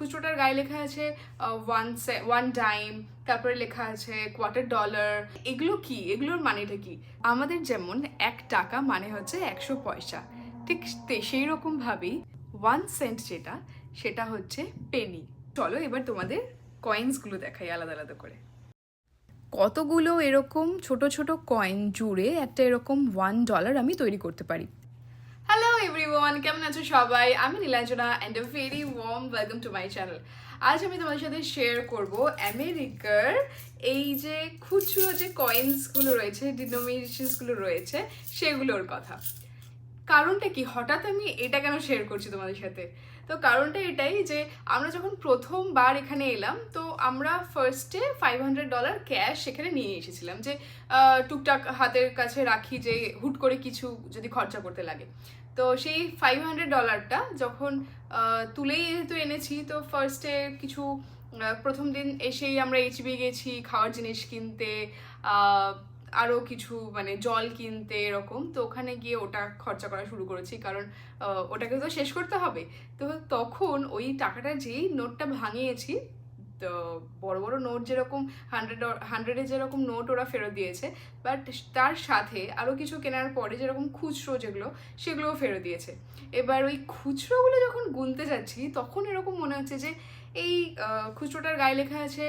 খুচরোটার গায়ে লেখা আছে ওয়ান ওয়ান টাইম তারপরে লেখা আছে কোয়ার্টার ডলার এগুলো কি? এগুলোর মানেটা কি? আমাদের যেমন এক টাকা মানে হচ্ছে একশো পয়সা। ঠিক সেই রকম ভাবেই ওয়ান সেন্ট যেটা, সেটা হচ্ছে পেনি চলো এবার তোমাদের কয়েন্সগুলো দেখাই আলাদা আলাদা করে। কতগুলো এরকম ছোট ছোট কয়েন জুড়ে একটা এরকম ওয়ান ডলার আমি তৈরি করতে পারি? হ্যালো এভরিওয়ান কেমন আছো সবাই? আমি Nilanjana and a very warm welcome to my channel আজ আমি তোমাদের সাথে শেয়ার করব আমেরিকার এই যে খুচরো যে কয়েন্সগুলো রয়েছে ডিনোমিনেশনসগুলো রয়েছে, সেগুলোর কথা। কারণটা কি? হঠাৎ আমি এটা কেন শেয়ার করছি তোমাদের সাথে? তো কারণটা এটাই যে আমরা যখন প্রথমবার এখানে এলাম, তো আমরা ফার্স্টে ফাইভ হান্ড্রেড ডলার ক্যাশ সেখানে নিয়ে এসেছিলাম যে টুকটাক হাতের কাছে রাখি যে, হুট করে কিছু যদি খরচা করতে লাগে। তো সেই ফাইভ হান্ড্রেড ডলারটা যখন তুলেই যেহেতু এনেছি, তো ফার্স্টে কিছু প্রথম দিন এসেই আমরা এইচবি গেছি, খাওয়ার জিনিস কিনতে আরও কিছু মানে জল কিনতে এরকম, তো ওখানে গিয়ে ওটা খরচা করা শুরু করেছি, কারণ ওটাকে তো শেষ করতে হবে। তো তখন ওই টাকাটা যেই নোটটা ভাঙিয়েছি তো বড় বড় নোট যেরকম হান্ড্রেড হান্ড্রেডে যেরকম নোট ওরা ফেরত দিয়েছে বাট তার সাথে আরও কিছু কেনার পরে যেরকম খুচরো যেগুলো, সেগুলোও ফেরত দিয়েছে। এবার ওই খুচরোগুলো যখন গুনতে যাচ্ছি, তখন এরকম মনে হচ্ছে যে এই খুচরোটার গায়ে লেখা আছে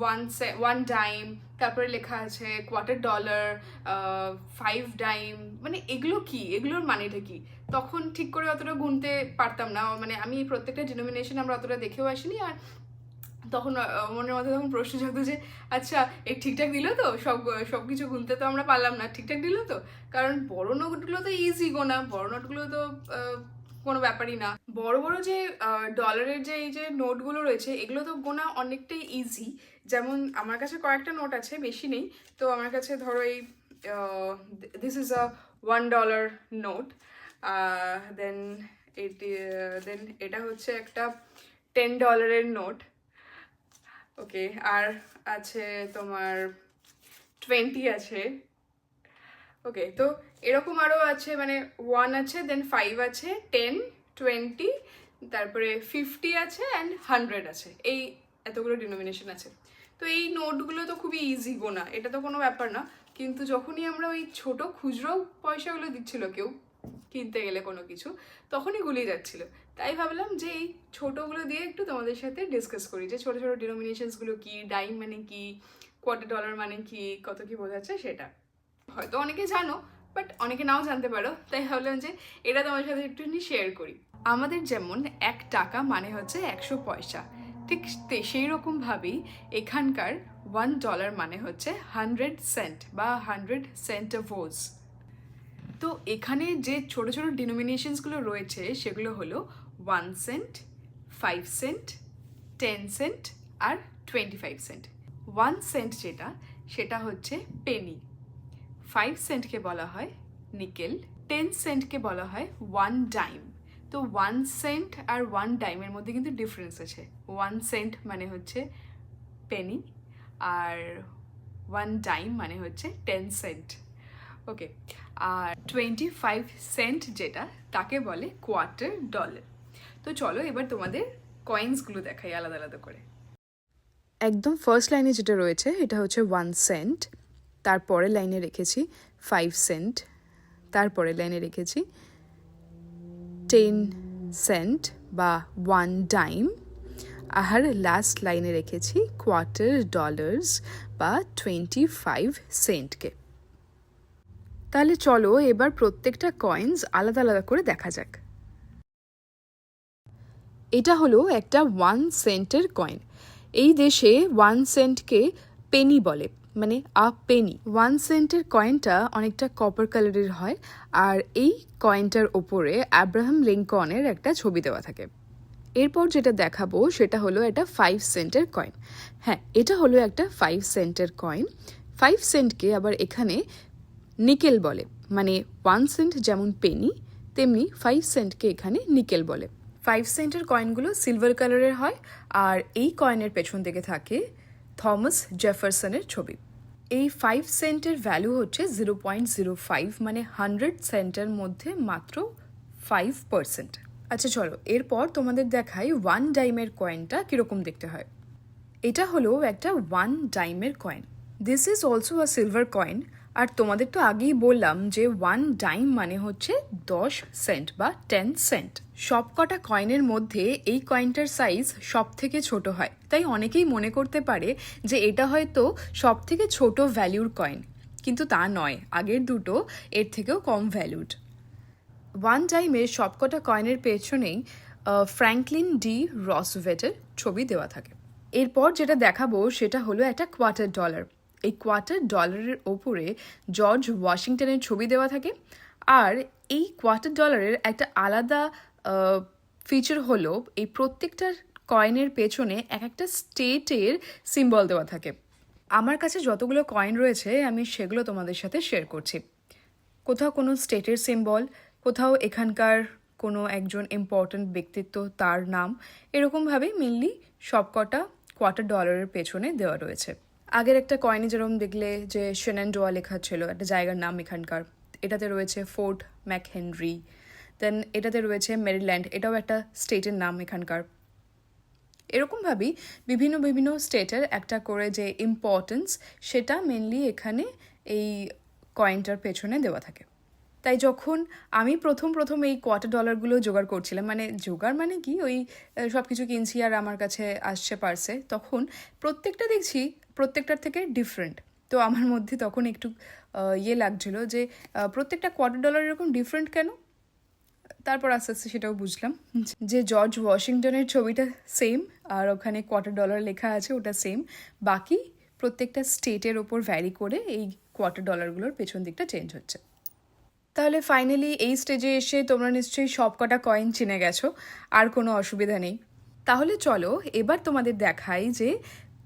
ওয়ান ওয়ান ডাইম তারপরে লেখা আছে কোয়ার্টার ডলার ফাইভ ডাইম মানে এগুলো কি? এগুলোর মানেটা কি? তখন ঠিক করে অতটা গুনতে পারতাম না। মানে আমি প্রত্যেকটা ডিনোমিনেশন আমরা অতটা দেখেও আসিনি, আর তখন মনের মধ্যে তখন প্রশ্ন জাগতো যে আচ্ছা এই ঠিকঠাক দিল তো? সব সব কিছু গুনতে তো আমরা পারলাম না। ঠিকঠাক দিল তো? কারণ বড় নোটগুলো তো ইজি গোনা। বড় নোটগুলো তো কোনো ব্যাপারই না। বড় বড় যে ডলারের যে, এই যে নোটগুলো রয়েছে, এগুলো তো গোনা অনেকটাই ইজি যেমন, আমার কাছে কয়েকটা নোট আছে, বেশি নেই। তো আমার কাছে ধরো এই this is a one dollar note then এটি দেন এটা হচ্ছে একটা টেন ডলারের নোট ওকে, আর আছে তোমার টোয়েন্টি আছে। ওকে, তো এরকম আরও আছে মানে ওয়ান আছে দেন ফাইভ আছে টেন টোয়েন্টি তারপরে ফিফটি আছে অ্যান্ড হান্ড্রেড আছে। এই এতগুলো ডিনোমিনেশন আছে। তো এই নোটগুলো তো খুবই ইজি গোনা, এটা তো কোনো ব্যাপার না। কিন্তু যখনই আমরা ওই ছোট খুচরো পয়সাগুলো দিচ্ছিল কেউ কিনতে গেলে কোনো কিছু, তখনই গুলিয়ে যাচ্ছিল। তাই ভাবলাম যে এই ছোটোগুলো দিয়ে একটু তোমাদের সাথে ডিসকাস করি। যে ছোটো ছোটো ডিনোমিনেশনসগুলো কি ডাইম মানে কি কোয়ার্টার ডলার মানে কি, কত কি বোঝাচ্ছে সেটা। হয়তো অনেকে জানো বাট অনেকে নাও জানতে পারো। তাই ভাবলাম যে এটা তোমার সাথে একটুখানি শেয়ার করি। আমাদের যেমন এক টাকা মানে হচ্ছে একশো পয়সা। ঠিক সেই রকমভাবেই এখানকার ওয়ান ডলার মানে হচ্ছে হান্ড্রেড সেন্ট বা হান্ড্রেড সেন্ট ভোজ তো এখানে যে ছোট ছোট ডিনোমিনেশনসগুলো রয়েছে, সেগুলো হলো one cent five cent ten cent আর twenty five cent one cent যেটা, সেটা হচ্ছে পেনি ফাইভ সেন্টকে বলা হয় নিকেল টেন সেন্টকে বলা হয় ওয়ান ডাইম তো ওয়ান সেন্ট আর ওয়ান ডাইমের মধ্যে কিন্তু ডিফারেন্স আছে। ওয়ান সেন্ট মানে হচ্ছে পেনি আর ওয়ান ডাইম মানে হচ্ছে টেন সেন্ট ওকে আর টোয়েন্টি ফাইভ সেন্ট যেটা, তাকে বলে কোয়ার্টার ডলার তো চলো এবার তোমাদের কয়েন্সগুলো দেখাই আলাদা আলাদা করে। একদম ফার্স্ট লাইনে যেটা রয়েছে, এটা হচ্ছে ওয়ান সেন্ট তারপরে লাইনে রেখেছি ফাইভ সেন্ট তারপরে লাইনে রেখেছি টেন সেন্ট বা ওয়ান ডাইম আর লাস্ট লাইনে রেখেছি কোয়ার্টার ডলার্স বা টোয়েন্টি ফাইভ সেন্টকে তাহলে চলো এবার প্রত্যেকটা কয়েন্স আলাদা আলাদা করে দেখা যাক। এটা হলো একটা ওয়ান সেন্টের কয়েন এই দেশে ওয়ান সেন্টকে পেনি বলে মানে আ পেনি ওয়ান সেন্টের কয়েনটা অনেকটা কপার কালারের হয়, আর এই কয়েনটার ওপরে অ্যাব্রাহাম লিঙ্কনের একটা ছবি দেওয়া থাকে। এরপর যেটা দেখাবো সেটা হলো একটা ফাইভ সেন্টের কয়েন হ্যাঁ এটা হলো একটা ফাইভ সেন্টের কয়েন ফাইভ সেন্টকে আবার এখানে নিকেল বলে। মানে ওয়ান সেন্ট যেমন পেনি তেমনি ফাইভ সেন্টকে এখানে নিকেল বলে। ফাইভ সেন্টের কয়েনগুলো সিলভার কালারের হয়, আর এই কয়েনের পেছন দিকে থাকে থমাস জেফারসনের ছবি। এই ফাইভ সেন্টের ভ্যালু হচ্ছে জিরো পয়েন্ট জিরো ফাইভ মানে হান্ড্রেড সেন্টের মধ্যে মাত্র ফাইভ পার্সেন্ট আচ্ছা চলো, এরপর তোমাদের দেখাই ওয়ান ডাইমের কয়েনটা কীরকম দেখতে হয়। এটা হলো একটা one ডাইমের coin this is also a silver coin আর তোমাদের তো আগেই বললাম যে ওয়ান ডাইম মানে হচ্ছে দশ সেন্ট বা টেন সেন্ট সব কটা কয়েনের মধ্যে এই কয়েনটার সাইজ সব থেকে ছোট হয়। তাই অনেকেই মনে করতে পারে যে এটা হয়তো সব থেকে ছোট ভ্যালুর কয়েন কিন্তু তা নয়, আগের দুটো এর থেকেও কম ভ্যালুড ওয়ান টাইমে সবকটা কয়েনের পেছনেই ফ্র্যাঙ্কলিন ডি রসভেটের ছবি দেওয়া থাকে। এরপর যেটা দেখাবো সেটা হলো একটা কোয়ার্টার ডলার এই কোয়ার্টার ডলারের ওপরে জর্জ ওয়াশিংটনের ছবি দেওয়া থাকে। আর এই কোয়ার্টার ডলারের একটা আলাদা ফিচার হলো এই প্রত্যেকটা কয়েনের পেছনে এক একটা স্টেটের সিম্বল দেওয়া থাকে। আমার কাছে যতগুলো কয়েন রয়েছে, আমি সেগুলো তোমাদের সাথে শেয়ার করছি। কোথাও কোনো স্টেটের সিম্বল কোথাও এখানকার কোনো একজন ইম্পর্ট্যান্ট ব্যক্তিত্ব তার নাম, এরকমভাবে মেনলি সবকটা কোয়ার্টার ডলারের পেছনে দেওয়া রয়েছে। আগের একটা কয়েনে যেরকম দেখলে যে শেনান্ডোয়া লেখা ছিল, একটা জায়গার নাম এখানকার, এটাতে রয়েছে ফোর্ট ম্যাকহেনরি দেন এটাতে রয়েছে মেরিল্যান্ড এটাও একটা স্টেটের নাম এখানকার। এরকমভাবেই বিভিন্ন বিভিন্ন স্টেটের একটা করে যে ইম্পর্টেন্স সেটা মেনলি এখানে এই কয়েনটার পেছনে দেওয়া থাকে। তাই যখন আমি প্রথম প্রথম এই কোয়ার্টার ডলারগুলো জোগাড় করছিলাম মানে জোগাড় মানে কি? ওই সব কিছু কিনছি আর আমার কাছে আসছে পার্সে তখন প্রত্যেকটা দেখছি প্রত্যেকটার থেকে ডিফারেন্ট তো আমার মধ্যে তখন একটু ইয়ে লাগছিল যে প্রত্যেকটা কোয়ার্টার ডলার এরকম ডিফারেন্ট কেন? তারপর আস্তে আস্তে সেটাও বুঝলাম। যে জর্জ ওয়াশিংটনের ছবিটা সেম আর ওখানে কোয়ার্টার ডলার লেখা আছে, ওটা সেম বাকি প্রত্যেকটা স্টেটের ওপর ভ্যারি করে এই কোয়ার্টার ডলারগুলোর পেছন দিকটা চেঞ্জ হচ্ছে। তাহলে ফাইনালি এই স্টেজে এসে তোমরা নিশ্চয়ই সব কটা কয়েন চিনে গেছো, আর কোনো অসুবিধা নেই। তাহলে চলো, এবার তোমাদের দেখাই যে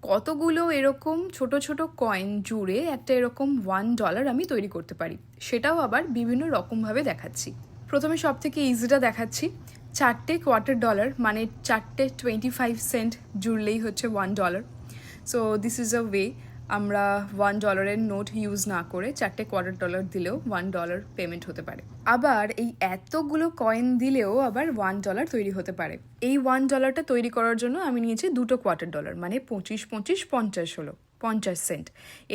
কতগুলো এরকম ছোট ছোট কয়েন জুড়ে একটা এরকম ওয়ান ডলার আমি তৈরি করতে পারি। সেটাও আবার বিভিন্ন রকমভাবে দেখাচ্ছি। প্রথমে সব থেকে ইজিটা দেখাচ্ছি। চারটে কোয়ার্টার ডলার মানে চারটে টোয়েন্টি ফাইভ সেন্ট জুড়লেই হচ্ছে one dollar so this is a way আমরা ওয়ান ডলারের নোট ইউজ না করে চারটে কোয়ার্টার ডলার দিলেও ওয়ান ডলার পেমেন্ট হতে পারে। আবার এই এতগুলো কয়েন দিলেও আবার ওয়ান ডলার তৈরি হতে পারে। এই ওয়ান ডলারটা তৈরি করার জন্য আমি নিয়েছি দুটো কোয়ার্টার ডলার মানে পঁচিশ পঁচিশ, পঞ্চাশ হলো, পঞ্চাশ সেন্ট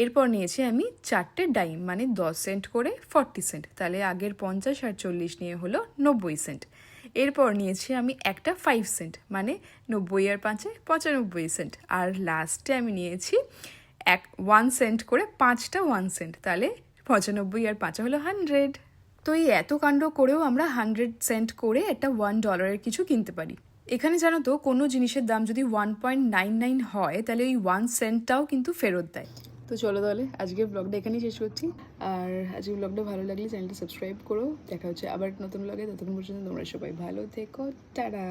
এরপর নিয়েছি আমি চারটে ডাইম মানে দশ সেন্ট করে ফর্টি সেন্ট তাহলে আগের পঞ্চাশ আর চল্লিশ নিয়ে হলো নব্বই সেন্ট এরপর নিয়েছি আমি একটা ফাইভ সেন্ট মানে নব্বই আর পাঁচে পঁচানব্বই সেন্ট আর লাস্টে আমি নিয়েছি এক ওয়ান সেন্ট করে পাঁচটা ওয়ান সেন্ট তাহলে পঁচানব্বই আর পাঁচা হলো হান্ড্রেড তো এই এত কাণ্ড করেও আমরা হান্ড্রেড সেন্ট করে একটা ওয়ান ডলারের কিছু কিনতে পারি। এখানে জানো তো, কোনো জিনিসের দাম যদি ওয়ান পয়েন্ট নাইন নাইন হয়, তাহলে ওই ওয়ান সেন্টটাও কিন্তু ফেরত দেয়। তো চলো তাহলে আজকে ব্লগটা এখানেই শেষ করছি। আর আজকে ব্লগটা ভালো লাগলে চ্যানেলটা সাবস্ক্রাইব করো। দেখা হচ্ছে আবার নতুন ব্লগে ততক্ষণ পর্যন্ত তোমরা সবাই ভালো থেকো। টাটা!